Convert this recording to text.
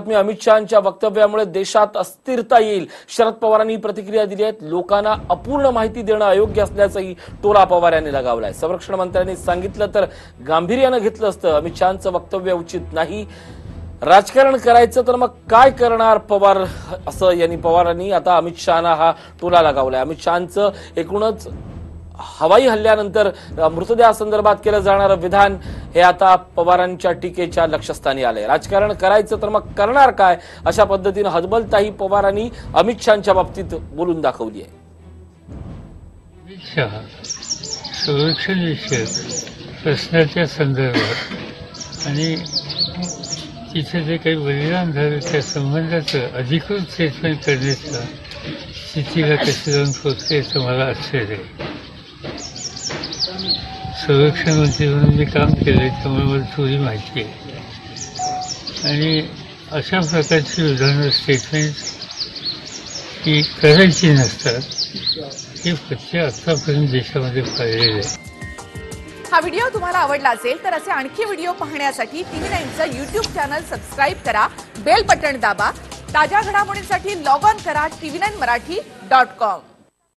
मी अमित शहाच्या वक्तव्यामुळे देशात अस्थिरता येईल. शरद पवारांनी प्रतिक्रिया दिली आहेत लोकांना अपूर्ण माहिती देणं अयोग्य असल्याचंही टोला पवार यांनी लगावलाय. संरक्षण मंत्र्यांनी सांगितलं तर गांभीर्यानं घेतलं असतं. अमित शहाचं वक्तव्य उचित नाही. राजकारण करायचं तर मग काय करणार पवार? असं यांनी पवारांनी आता अमित शहाना हा टोला लगावलाय. अमित शहाचं एकूणच हवाई हल्ल्यानंतर मृतदेहासंदर्भात केलं जाणारं विधान हे आता पवारांच्या टीकेच्या लक्षस्थानी आलंय. राजकारण करायचं तर मग करणार काय? अशा पद्धतीनं हतबलताही पवारांनी अमित शहाच्या बाबतीत बोलून दाखवली आहे. अमित शहा संरक्षण विषयक प्रश्नाच्या संदर्भात आणि तिथे जे काही बलिदान झालं त्या संबंधाचं अधिकृत स्टेटमेंट करण्याच्या स्थितीला कशी जाऊन पोचते याचं मला आश्चर्य आहे. संरक्षण मंत्री म्हणजे म्हणून मी काम केलं त्यामुळे मला थोडी माहिती आहे. आणि अशा प्रकारची विधानं स्टेटमेंट ही करायची नसतात हे प्रत्येक आतापर्यंत देशामध्ये पाहिलेलं आहे हा व्हिडिओ तुम्हाला आवडला असेल तर असे आणखी व्हिडिओ पाहण्यासाठी टीव्ही नाईनचं यूट्यूब चॅनल सबस्क्राईब करा बेल बटन दाबा ताज्या घडामोडींसाठी लॉग ऑन करा TV nine Marathi dot com.